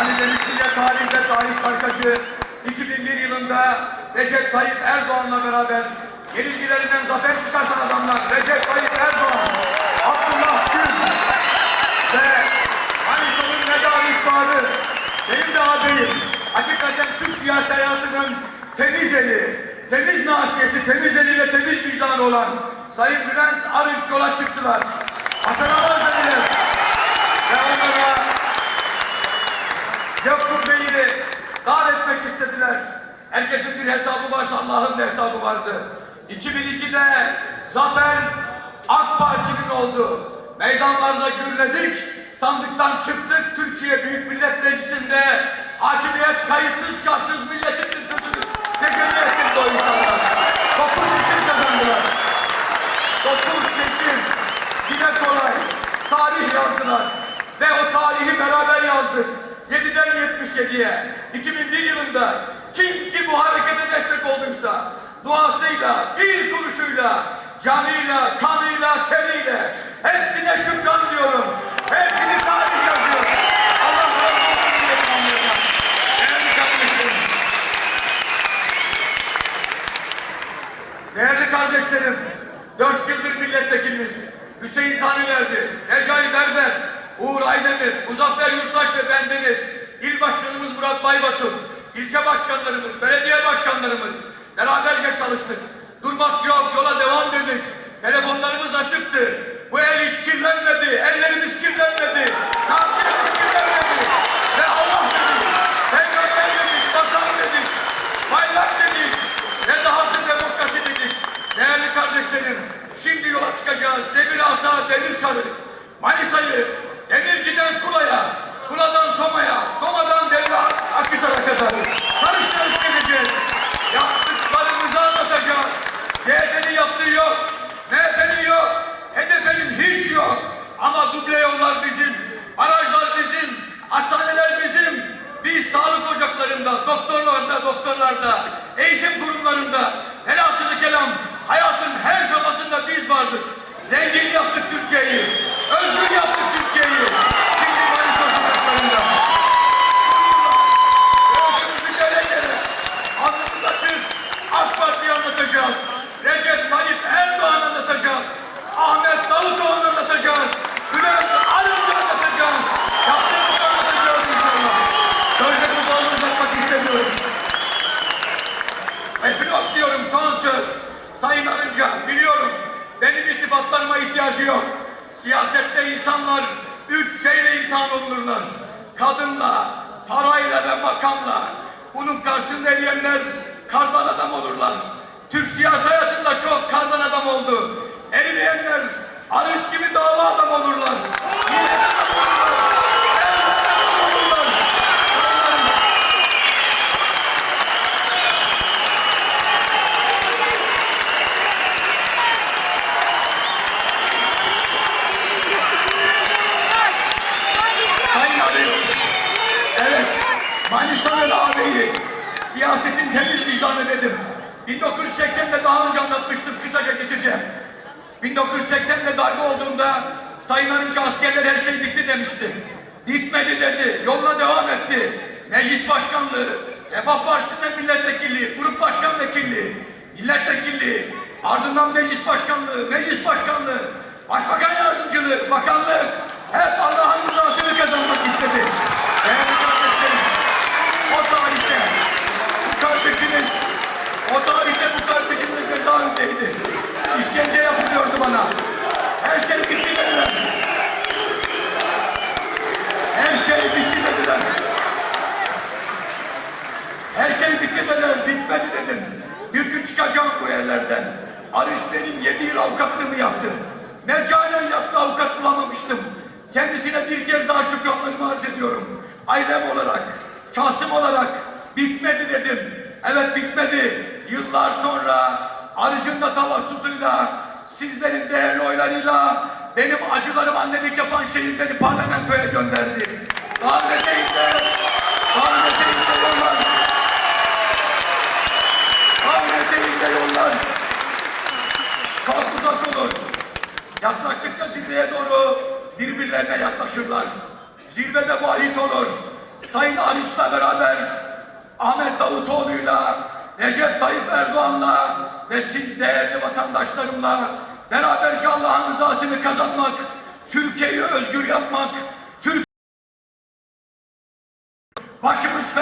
Hani ya tarihte tarih sarkacı 2001 yılında Recep Tayyip Erdoğan'la beraber yenilgilerinden zafer çıkartan adamlar Recep Tayyip Erdoğan, Abdullah Gül ve Manisa'nın medarı ihbarı benim de ağabeyim. Hakikaten Türk siyasi hayatının temiz eli, temiz nasiyesi, temiz eli ve temiz vicdanı olan Sayın Bülent Arınç yola çıktılar. Atanamaz dediler. Ve onlara Göktuğ Bey'i dar etmek istediler. Herkesin bir hesabı varsa Allah'ın hesabı vardı. 2002'de zafer AK Parti'nin oldu. Meydanlarda gürledik, sandıktan çıktık. Türkiye Büyük Millet Meclisi'nde hakimiyet kayıtsız şartsız milletin sözünü tecelli ettirdi o insanlar. Dokuz seçim kazandılar. Dokuz seçim yine kolay. Tarih yazdılar. Ve o tarihi beraber yazdık. 7'den 77'ye. 2001 yılında kim ki bu harekete destek olduysa duasıyla, bir kuruşuyla, canıyla, kanıyla, teriyle hepsine şükran diyorum. Hepsini tarih yazıyor. Allah razı olsun diyelim anlayacağım. Değerli kardeşlerim. Değerli kardeşlerim, dört yıldır milletvekilimiz Hüseyin Tanrıverdi, Recai Berber, Uğur Aydemir, Muzaffer Yurttaş ve bendeniz, İl Başkanımız Murat Baybatur, ilçe başkanlarımız, belediye başkanlarımız beraberce çalıştık. Durmak yok, yola devam dedik. Telefonlarımız açıktı. Bu el hiç kirlenmedi, ellerimiz kirlenmedi, nasibimiz kirlenmedi. Ve Allah dedik, peygamber dedik, vatan dedik, bayrak dedik, ve dahası demokrasi dedik. Değerli kardeşlerim, şimdi yola çıkacağız. Demir asa, demir çarı. Manisa'yı Demirci'den Kula'ya, Kula'dan Soma'ya, Soma'dan Devre Akhisar'a kadar karış karış geleceğiz. Yaptıklarımızı anlatacağız. CHP'nin yaptığı yok, MHP'nin yok, HDP'nin hiç yok. Ama duble yollar bizim, barajlar bizim, hastaneler bizim. Biz sağlık ocaklarında, doktorlarda, doktorlarda, eğitim kurumlarında, velhasılı kelam, hayatın her safhasında biz vardık. Zengin yaptık Türkiye'yi, özgür yaptık Türkiye'yi. Şimdi Manisa sokaklarında. Göğsümüzü göre göre, alnımız açık, AK Parti'yi anlatacağız. Recep Tayyip Erdoğan anlatacağız. Ahmet Davutoğlu anlatacağız. Bülent Arınç'ı anlatacağız. Yaptığımızı anlatacağız inşallah. Sözlerimi fazla uzatmak istemiyorum. Epilog diyorum son söz. Arınca biliyorum benim ittifatlarıma ihtiyacı yok. Siyasette insanlar üç şeyle imtihan olunurlar. Kadınla, parayla ve makamla. Bunun karşısında eriyenler kardan adam olurlar. Türk siyasi hayatında çok kardan adam oldu. Erimeyenler Arınç gibi dava adam olurlar. Yine adam olurlar. Adam olurlar. Sayın Arınç, Sayın Arınç, evet, Manisa'nın ağabeyi, siyasetin temiz vicdanı dedim. 1980'de daha önce anlatmıştım, kısaca geçeceğim. 1980'de darbe olduğunda Sayın Arınç askerler her şey bitti demişti. Bitmedi dedi, yoluna devam etti. Meclis başkanlığı, Refah Partisi'nde milletvekilliği, grup başkan vekilliği, milletvekilliği, ardından meclis başkanlığı, meclis başkanlığı, başbakan yardımcılığı, bakanlık, hep Allah'ın rızasını kazanmak istedi. Değerli kardeşlerim, o tarihte bu kardeşiniz, o tarihte bu kardeşiniz cezaevindeydi. İşkence yapılıyordu bana. Her şey bitti dediler. Her şey bitti dediler. Her şey bitti dediler, bitmedi dedim. Bir gün çıkacağım bu yerlerden. Arış yıl avukatlığımı yaptı. Mecalen yaptı avukat bulamamıştım. Kendisine bir kez daha şükranlarımı arz ediyorum. Ailem olarak, şahsım olarak bitmedi dedim. Evet bitmedi. Yıllar sonra Arıcın da tavassutuyla, sizlerin değerli oylarıyla benim acılarım annelik yapan şeyin beni parlamentoya gönderdi. Daveteyim de, daveteyim de yollar. Daveteyim de yollar. Çok uzak olur. Yaklaştıkça zirveye doğru birbirlerine yaklaşırlar. Zirvede vahit olur. Sayın Arif'le beraber Ahmet Davutoğlu'yla, Recep Tayyip Erdoğan'la ve siz değerli vatandaşlarımla beraberce Allah'ın rızasını kazanmak, Türkiye'yi özgür yapmak, Türk başımız